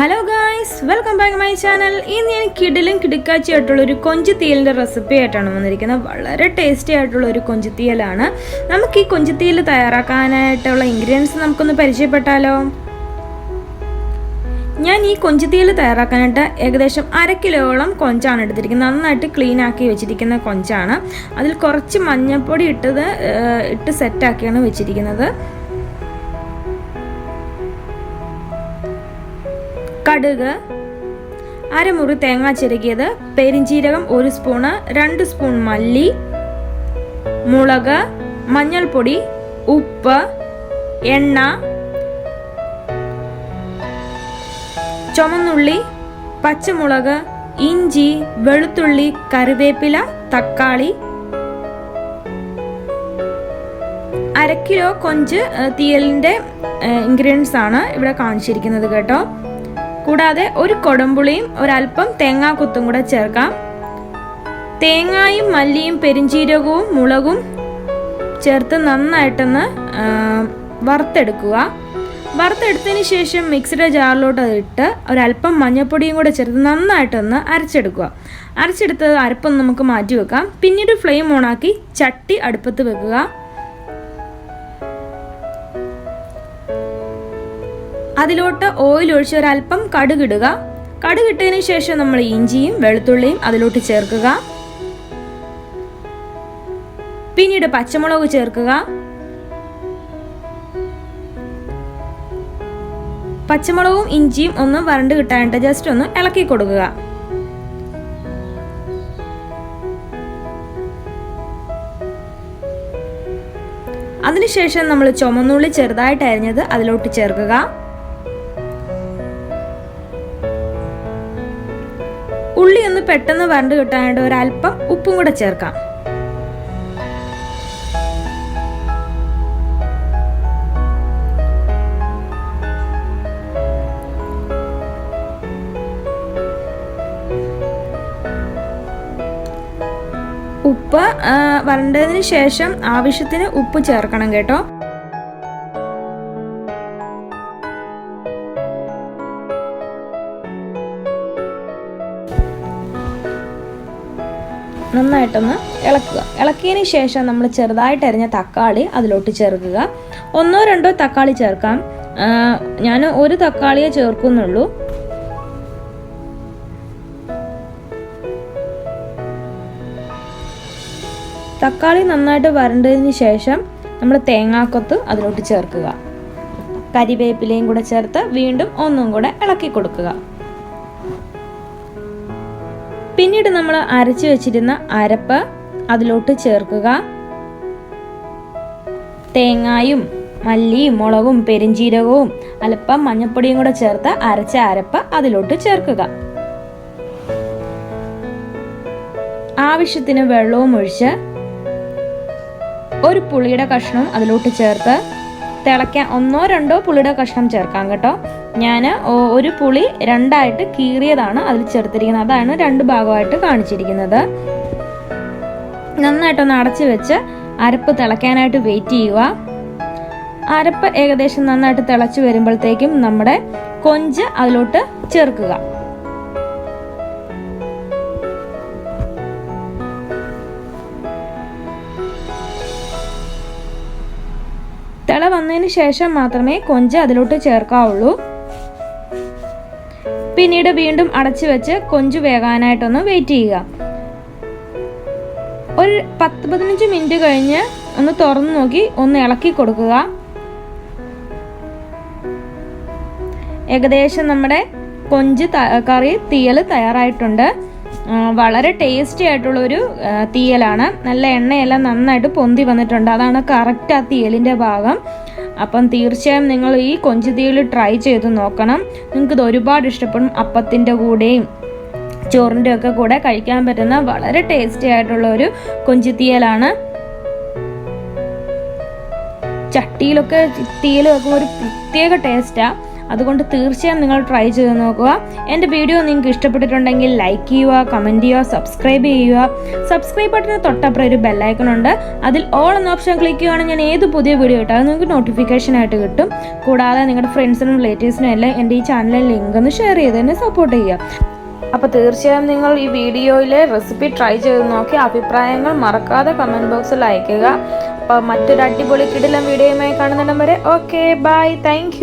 Hello guys welcome back my channel ഇന്ന് ഞാൻ കിടിലും കിടുക്കാച്ചിയായിട്ടുള്ള ഒരു കൊഞ്ച് തീയലിന്റെ റെസിപ്പി ആയിട്ടാണ് വന്നിരിക്കുന്നത്. വളരെ ടേസ്റ്റി ആയിട്ടുള്ള ഒരു കൊഞ്ച് തീയലാണ് നമുക്ക് ഈ കൊഞ്ച് തീയൽ തയ്യാറാക്കാനായിട്ടുള്ള ഇൻഗ്രീഡിയൻസ് നമുക്കൊന്ന് പരിചയപ്പെട്ടാലോ? ഞാൻ ഈ കൊഞ്ച് തീയൽ തയ്യാറാക്കാനായിട്ട് ഏകദേശം അര കിലോളം കൊഞ്ചാണ് എടുത്തിരിക്കുന്നത്. നന്നായിട്ട് ക്ലീൻ ആക്കി വെച്ചിരിക്കുന്ന കൊഞ്ചാണ്. അതിൽ കുറച്ച് മഞ്ഞൾപ്പൊടി ഇട്ടത് ഇട്ട് സെറ്റാക്കിയാണ് വെച്ചിരിക്കുന്നത്. കടുക് അരമുറി തേങ്ങ ചിരകിയത് പെരിഞ്ചീരകം ഒരു സ്പൂണ് രണ്ട് സ്പൂൺ മല്ലി മുളക് മഞ്ഞൾപ്പൊടി ഉപ്പ് എണ്ണ ചുമന്നുള്ളി പച്ചമുളക് ഇഞ്ചി വെളുത്തുള്ളി കറിവേപ്പില തക്കാളി അര കിലോ കൊഞ്ച് തീയലിന്റെ ഇൻഗ്രീഡിയൻസ് ആണ് ഇവിടെ കാണിച്ചിരിക്കുന്നത് കേട്ടോ. കൂടാതെ ഒരു കൊടമ്പുളിയും ഒരല്പം തേങ്ങാക്കുത്തും കൂടെ ചേർക്കാം. തേങ്ങായും മല്ലിയും പെരിഞ്ചീരകവും മുളകും ചേർത്ത് നന്നായിട്ടൊന്ന് വറുത്തെടുക്കുക. വറുത്തെടുത്തതിന് ശേഷം മിക്സിയുടെ ജാറിലോട്ട് ഇട്ട് ഒരല്പം മഞ്ഞൾപ്പൊടിയും കൂടെ ചേർത്ത് നന്നായിട്ടൊന്ന് അരച്ചെടുക്കുക. അരച്ചെടുത്തത് അരപ്പൊന്ന് നമുക്ക് മാറ്റി വെക്കാം പിന്നീട് ഫ്ലെയിം ഓണാക്കി ചട്ടി അടുപ്പത്ത് വെക്കുക. അതിലോട്ട് ഓയിൽ ഒഴിച്ച് ഒരല്പം കടുകിടുക. കടുകിട്ടതിന് ശേഷം നമ്മൾ ഇഞ്ചിയും വെളുത്തുള്ളിയും അതിലോട്ട് ചേർക്കുക. പിന്നീട് പച്ചമുളക് ചേർക്കുക. പച്ചമുളകും ഇഞ്ചിയും ഒന്ന് വരണ്ട് കിട്ടാനായിട്ട് ജസ്റ്റ് ഒന്ന് ഇളക്കി കൊടുക്കുക. അതിനുശേഷം നമ്മൾ ചുമന്നുള്ളി ചെറുതായിട്ട് അരിഞ്ഞത് അതിലോട്ട് ചേർക്കുക. ഉള്ളി ഒന്ന് പെട്ടെന്ന് വരണ്ട് കിട്ടാനായിട്ട് ഒരല്പം ഉപ്പും കൂടെ ചേർക്കാം. ഉപ്പ് വരണ്ടതിന് ശേഷം ആവശ്യത്തിന് ഉപ്പ് ചേർക്കണം കേട്ടോ. നന്നായിട്ടൊന്ന് ഇളക്കുക. ഇളക്കിയതിന് ശേഷം നമ്മൾ ചെറുതായിട്ട് അരിഞ്ഞ തക്കാളി അതിലോട്ട് ചേർക്കുക. ഒന്നോ രണ്ടോ തക്കാളി ചേർക്കാം. ഞാൻ ഒരു തക്കാളിയെ ചേർക്കുന്നുള്ളൂ. തക്കാളി നന്നായിട്ട് വരണ്ടതിന് ശേഷം നമ്മൾ തേങ്ങാക്കൊത്ത് അതിലോട്ട് ചേർക്കുക. കരിവേപ്പിലയും കൂടെ ചേർത്ത് വീണ്ടും ഒന്നും കൂടെ ഇളക്കി കൊടുക്കുക. പിന്നീട് നമ്മൾ അരച്ചു വെച്ചിരുന്ന അരപ്പ് അതിലോട്ട് ചേർക്കുക. തേങ്ങായും മല്ലിയും മുളകും പെരിഞ്ചീരകവും അല്പം മഞ്ഞപ്പൊടിയും കൂടെ ചേർത്ത് അരച്ച അരപ്പ് അതിലോട്ട് ചേർക്കുക. ആവശ്യത്തിന് വെള്ളവും ഒഴിച്ച് ഒരു പുളിയുടെ കഷ്ണം അതിലോട്ട് ചേർത്ത് തിളയ്ക്കാൻ ഒന്നോ രണ്ടോ പുളിയുടെ കഷ്ണം ചേർക്കാം കേട്ടോ. ഞാൻ ഒരു പുളി രണ്ടായിട്ട് കീറിയതാണ് അതിൽ ചേർത്തിരിക്കുന്നത്. അതാണ് രണ്ട് ഭാഗമായിട്ട് കാണിച്ചിരിക്കുന്നത്. നന്നായിട്ടൊന്ന് അടച്ചു വെച്ച് അരപ്പ് തിളയ്ക്കാനായിട്ട് വെയിറ്റ് ചെയ്യുക. അരപ്പ് ഏകദേശം നന്നായിട്ട് തിളച്ചു വരുമ്പോഴത്തേക്കും നമ്മുടെ കൊഞ്ച് അതിലോട്ട് ചേർക്കുക. തിള വന്നതിന് ശേഷം മാത്രമേ കൊഞ്ച് അതിലോട്ട് ചേർക്കാവുള്ളൂ. പിന്നീട് വീണ്ടും അടച്ചു വെച്ച് കൊഞ്ച് വേകാനായിട്ടൊന്ന് വെയിറ്റ് ചെയ്യുക. ഒരു പത്ത് പതിനഞ്ച് മിനിറ്റ് കഴിഞ്ഞ് ഒന്ന് തുറന്നു നോക്കി ഒന്ന് ഇളക്കി കൊടുക്കുക. ഏകദേശം നമ്മുടെ കൊഞ്ച് കറി തീയൽ തയ്യാറായിട്ടുണ്ട്. വളരെ ടേസ്റ്റി ആയിട്ടുള്ളൊരു തീയലാണ്. നല്ല എണ്ണയെല്ലാം നന്നായിട്ട് പൊന്തി വന്നിട്ടുണ്ട്. അതാണ് കറക്റ്റ് ആ തീയലിന്റെ ഭാഗം. അപ്പം തീർച്ചയായും നിങ്ങൾ ഈ കൊഞ്ചുതീയിൽ ട്രൈ ചെയ്ത് നോക്കണം. നിങ്ങൾക്കിത് ഒരുപാട് ഇഷ്ടപ്പെടും അപ്പത്തിന്റെ കൂടെയും ചോറിന്റെ ഒക്കെ കൂടെ കഴിക്കാൻ പറ്റുന്ന വളരെ ടേസ്റ്റി ആയിട്ടുള്ള ഒരു കൊഞ്ചുതീയലാണ്. ചട്ടിയിലൊക്കെ വെക്കുമ്പോൾ ഒരു പ്രത്യേക ടേസ്റ്റാണ് അതുകൊണ്ട് തീർച്ചയായും നിങ്ങൾ ട്രൈ ചെയ്ത് നോക്കുക. എന്റെ വീഡിയോ നിങ്ങൾക്ക് ഇഷ്ടപ്പെട്ടിട്ടുണ്ടെങ്കിൽ ലൈക്ക് ചെയ്യുക കമന്റ് ചെയ്യുക സബ്സ്ക്രൈബ് ചെയ്യുക. സബ്സ്ക്രൈബ് ബട്ടന് തൊട്ടപ്പുറം ഒരു ബെല്ലൈക്കൺ ഉണ്ട്. അതിൽ ഓൾ എന്ന ഓപ്ഷൻ ക്ലിക്ക് ചെയ്യുകയാണെങ്കിൽ ഞാൻ ഏത് പുതിയ വീഡിയോ ഇട്ടാൽ നിങ്ങൾക്ക് നോട്ടിഫിക്കേഷൻ ആയിട്ട് കിട്ടും. കൂടാതെ നിങ്ങളുടെ ഫ്രണ്ട്സിനും റിലേറ്റീവ്സിനും എല്ലാം എന്റെ ഈ ചാനലിലെ ലിങ്ക് ഒന്ന് ഷെയർ ചെയ്ത് എന്നെ സപ്പോർട്ട് ചെയ്യുക. അപ്പോൾ തീർച്ചയായും നിങ്ങൾ ഈ വീഡിയോയിലെ റെസിപ്പി ട്രൈ ചെയ്ത് നോക്കി. അഭിപ്രായങ്ങൾ മറക്കാതെ കമന്റ് ബോക്സിൽ അയക്കുക അപ്പോൾ മറ്റൊരു അടിപൊളി കിടിലം വീഡിയോയുമായി കാണുന്നിടം വരെ. Okay bye thank